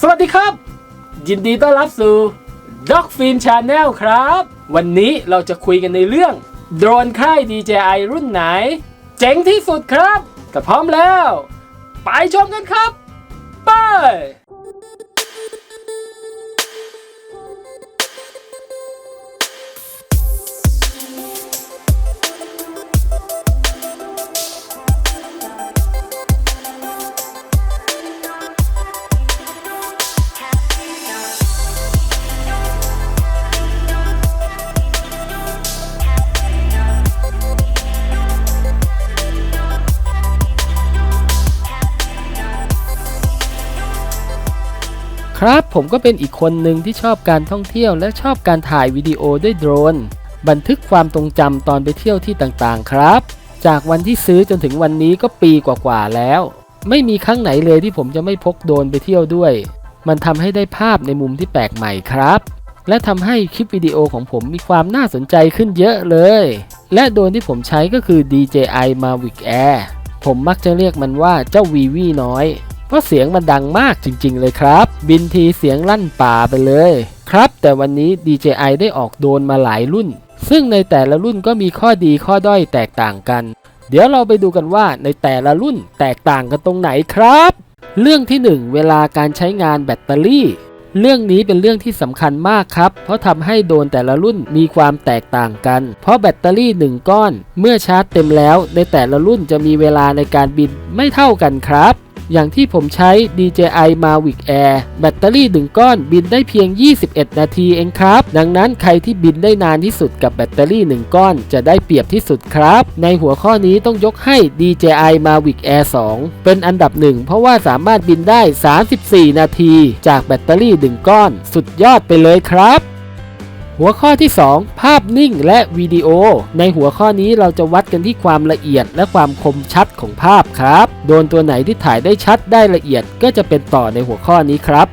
สวัสดีครับ ยินดีต้อนรับสู่ Dog f i n Channel ครับ วันนี้เราจะคุยกันในเรื่อง โดรนค่าย DJI รุ่นไหน เจ๋งที่สุดครับ ถ้าพร้อมแล้ว ไปชมกันครับ ไป ครับผมก็เป็นอีกคนหนึ่งที่ชอบการท่องเที่ยวและชอบการถ่ายวิดีโอด้วยโดรน บันทึกความทรงจำตอนไปเที่ยวที่ต่างๆ ครับ จากวันที่ซื้อจนถึงวันนี้ก็ปีกว่าๆแล้ว ไม่มีครั้งไหนเลยที่ผมจะไม่พกโดรนไปเที่ยวด้วย มันทำให้ได้ภาพในมุมที่แปลกใหม่ครับ และทำให้คลิปวิดีโอของผมมีความน่าสนใจขึ้นเยอะเลย และโดรนที่ผมใช้ก็คือ DJI Mavic Air ผมมักจะเรียกมันว่าเจ้าวีวีน้อย เพราะเสียงมันดังมากจริงๆเลยครับ บินทีเสียงลั่นป่าไปเลย ครับ แต่วันนี้ DJI ได้ออกโดนมาหลายรุ่น ซึ่งในแต่ละรุ่นก็มีข้อดีข้อด้อยแตกต่างกัน เดี๋ยวเราไปดูกันว่าในแต่ละรุ่นแตกต่างกันตรงไหนครับ เรื่องที่ 1 เวลาการใช้งานแบตเตอรี่ เรื่องนี้เป็นเรื่องที่สำคัญมากครับ เพราะทำให้โดนแต่ละรุ่นมีความแตกต่างกัน เพราะแบตเตอรี่ 1 ก้อน เมื่อชาร์จเต็มแล้ว ในแต่ละรุ่นจะมีเวลาในการบินไม่เท่ากันครับ อย่างที่ผมใช้ DJI Mavic Air แบตเตอรี่ 1 ก้อนบินได้เพียง 21 นาทีเองครับ ดังนั้นใครที่บินได้นานที่สุดกับแบตเตอรี่ 1 ก้อนจะได้เปรียบที่สุดครับ ในหัวข้อนี้ต้องยกให้ DJI Mavic Air 2 เป็นอันดับหนึ่งเพราะว่าสามารถบินได้ 34 นาที จากแบตเตอรี่ 1 ก้อน สุดยอดไปเลยครับ หัวข้อที่ 2 ภาพนิ่งและวิดีโอ ในหัวข้อนี้เราจะวัดกันที่ความละเอียดและความคมชัดของภาพครับ โดนตัวไหนที่ถ่ายได้ชัดได้ละเอียดก็จะเป็นต่อในหัวข้อนี้ครับ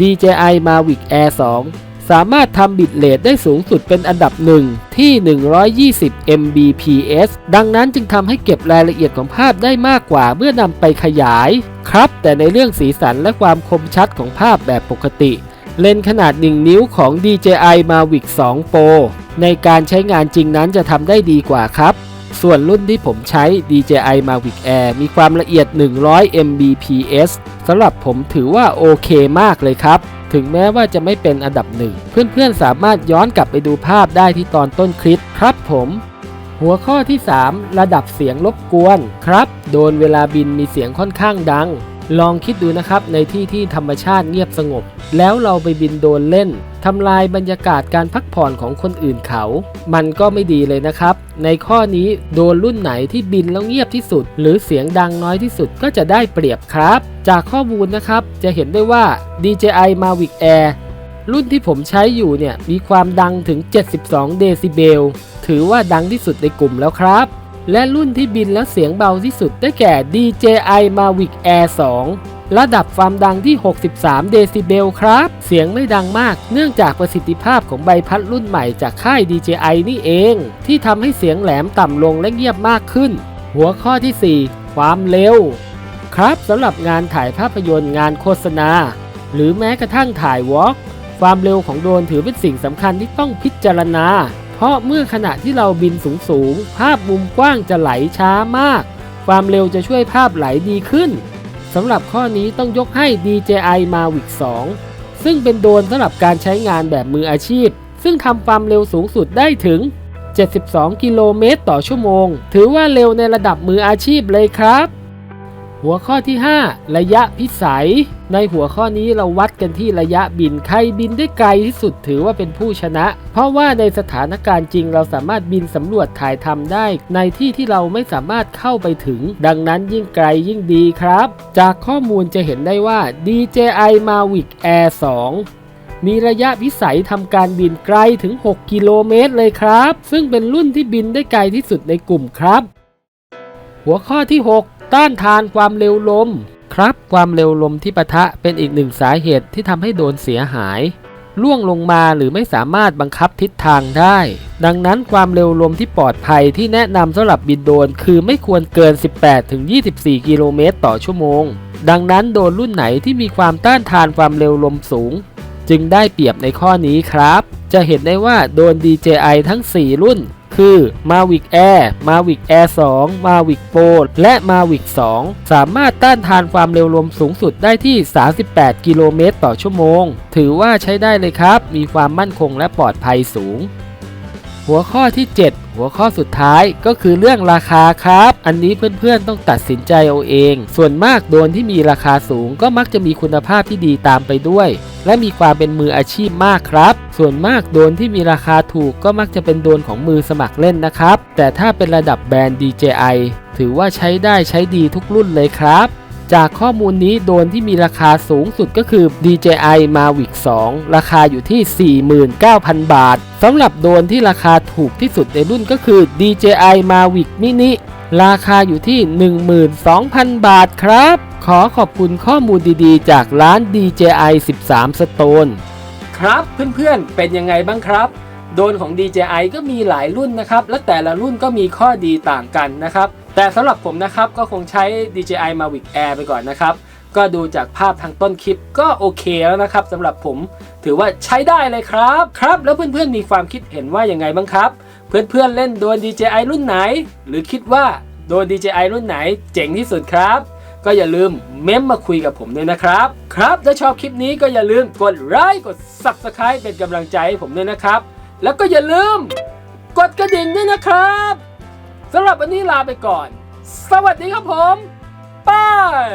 DJI Mavic Air 2 สามารถทำบิตเรทได้สูงสุดเป็นอันดับหนึ่งที่ 120 Mbps ดังนั้นจึงทำให้เก็บรายละเอียดของภาพได้มากกว่าเมื่อนำไปขยาย ครับ แต่ในเรื่องสีสันและความคมชัดของภาพแบบปกติ เลนส์ขนาด 1 นิ้วของ DJI Mavic 2 Pro ในการใช้งานจริงนั้นจะทำได้ดีกว่าครับ ส่วนรุ่นที่ผมใช้ DJI Mavic Air มีความละเอียด 100 Mbps สำหรับผมถือว่าโอเคมากเลยครับ ถึงแม้ว่าจะไม่เป็นอันดับหนึ่ง เพื่อนๆสามารถย้อนกลับไปดูภาพได้ที่ตอนต้นคลิปครับผมหัวข้อที่ 3 ระดับเสียงรบกวนครับ โดนเวลาบินมีเสียงค่อนข้างดัง ลองคิดดูนะครับในที่ที่ธรรมชาติเงียบสงบ แล้วเราไปบินโดนเล่นทำลายบรรยากาศการพักผ่อนของคนอื่นเขา มันก็ไม่ดีเลยนะครับ ในข้อนี้โดนรุ่นไหนที่บินแล้วเงียบที่สุด หรือเสียงดังน้อยที่สุดก็จะได้เปรียบครับ จากข้อมูลนะครับจะเห็นได้ว่า DJI Mavic Air รุ่นที่ผมใช้อยู่เนี่ยมีความดังถึง 72 เดซิเบล ถือว่าดังที่สุดในกลุ่มแล้วครับ และรุ่นที่บินแล้วเสียงเบาที่สุดได้แก่ DJI Mavic Air 2 ระดับความดังที่ 63 เดซิเบลครับ เสียงไม่ดังมาก เนื่องจากประสิทธิภาพของใบพัดรุ่นใหม่จากค่าย DJI นี่เอง ที่ทำให้เสียงแหลมต่ำลงและเงียบมากขึ้น หัวข้อที่ 4 ความเร็ว ครับสำหรับงานถ่ายภาพยนตร์งานโฆษณา หรือแม้กระทั่งถ่ายวอล์กความเร็วของโดรนถือเป็นสิ่งสำคัญที่ต้องพิจารณา เพราะเมื่อขณะที่เราบินสูงๆภาพมุมกว้างจะไหลช้ามาก ความเร็วจะช่วยภาพไหลดีขึ้นสำหรับข้อนี้ต้องยกให้ DJI Mavic 2 ซึ่งเป็นโดรนสำหรับการใช้งานแบบมืออาชีพ ซึ่งทำความเร็วสูงสุดได้ถึง 72 กิโลเมตรต่อชั่วโมง ถือว่าเร็วในระดับมืออาชีพเลยครับ หัวข้อที่ 5 ระยะพิสัย ในหัวข้อนี้เราวัดกันที่ระยะบิน ใครบินได้ไกลที่สุดถือว่าเป็นผู้ชนะ เพราะว่าในสถานการณ์จริงเราสามารถบินสำรวจถ่ายทำได้ ในที่ที่เราไม่สามารถเข้าไปถึง ดังนั้นยิ่งไกลยิ่งดีครับ จากข้อมูลจะเห็นได้ว่า DJI Mavic Air 2มีระยะพิสัยทำการบินไกลถึง 6 กิโลเมตรเลยครับ ซึ่งเป็นรุ่นที่บินได้ไกลที่สุดในกลุ่มครับ หัวข้อที่ 6 ต้านทานความเร็วลม ครับความเร็วลมที่ปะทะเป็นอีกหนึ่งสาเหตุที่ทำให้โดนเสียหายล่วงลงมาหรือไม่สามารถบังคับทิศทางได้ ดังนั้นความเร็วลมที่ปลอดภัยที่แนะนำสำหรับบินโดรนคือไม่ควรเกิน 18-24 กิโลเมตรต่อชั่วโมง ดังนั้นโดรนรุ่นไหนที่มีความต้านทานความเร็วลมสูง จึงได้เปรียบในข้อนี้ครับ จะเห็นได้ว่าโดรน DJI ทั้ง 4 รุ่น คือ Mavic Air Mavic Air 2 Mavic Pro และ Mavic 2 สามารถต้านทานความเร็วลมสูงสุดได้ที่ 38 กิโลเมตรต่อชั่วโมง ถือว่าใช้ได้เลยครับ มีความมั่นคงและปลอดภัยสูง หัวข้อที่ 7 หัวข้อสุดท้ายก็คือเรื่องราคาครับ อันนี้เพื่อนๆต้องตัดสินใจเอาเอง ส่วนมากโดนที่มีราคาสูงก็มักจะมีคุณภาพที่ดีตามไปด้วย และมีความเป็นมืออาชีพมากครับ ส่วนมากโดนที่มีราคาถูกก็มักจะเป็นโดนของมือสมัครเล่นนะครับ แต่ถ้าเป็นระดับแบรนด์ DJI ถือว่าใช้ได้ใช้ดีทุกรุ่นเลยครับ จากข้อมูลนี้โดนที่มีราคาสูงสุดก็คือ DJI Mavic 2 ราคาอยู่ที่ 49,000 บาทสำหรับโดนที่ราคาถูกที่สุดในรุ่นก็คือ DJI Mavic Mini ราคาอยู่ที่ 12,000 บาทครับ ขอขอบคุณข้อมูลดีๆ จากร้าน DJI 13 Stone ครับเพื่อนๆ เป็นยังไงบ้างครับ โดนของ DJI ก็มีหลายรุ่นนะครับ และแต่ละรุ่นก็มีข้อดีต่างกันนะครับ แต่สำหรับผมนะครับก็คงใช้ DJI Mavic Air ไปก่อนนะครับ ก็ดูจากภาพทางต้นคลิปก็โอเคแล้วนะครับสำหรับผมถือว่าใช้ได้เลยครับครับ แล้วเพื่อนๆมีความคิดเห็นว่ายังไงบ้างครับ เพื่อนๆเล่นโดน DJI รุ่นไหน หรือคิดว่าโดน DJI รุ่นไหนเจ๋งที่สุดครับ ก็อย่าลืมเม้มมาคุยกับผมด้วยนะครับ ครับ ถ้าชอบคลิปนี้ก็อย่าลืมกดไลค์กด Subscribe เป็นกำลังใจให้ผมด้วยนะครับ แล้วก็อย่าลืม กดกระดิ่งด้วยนะครับ สำหรับวันนี้ลาไปก่อน สวัสดีครับผมบาย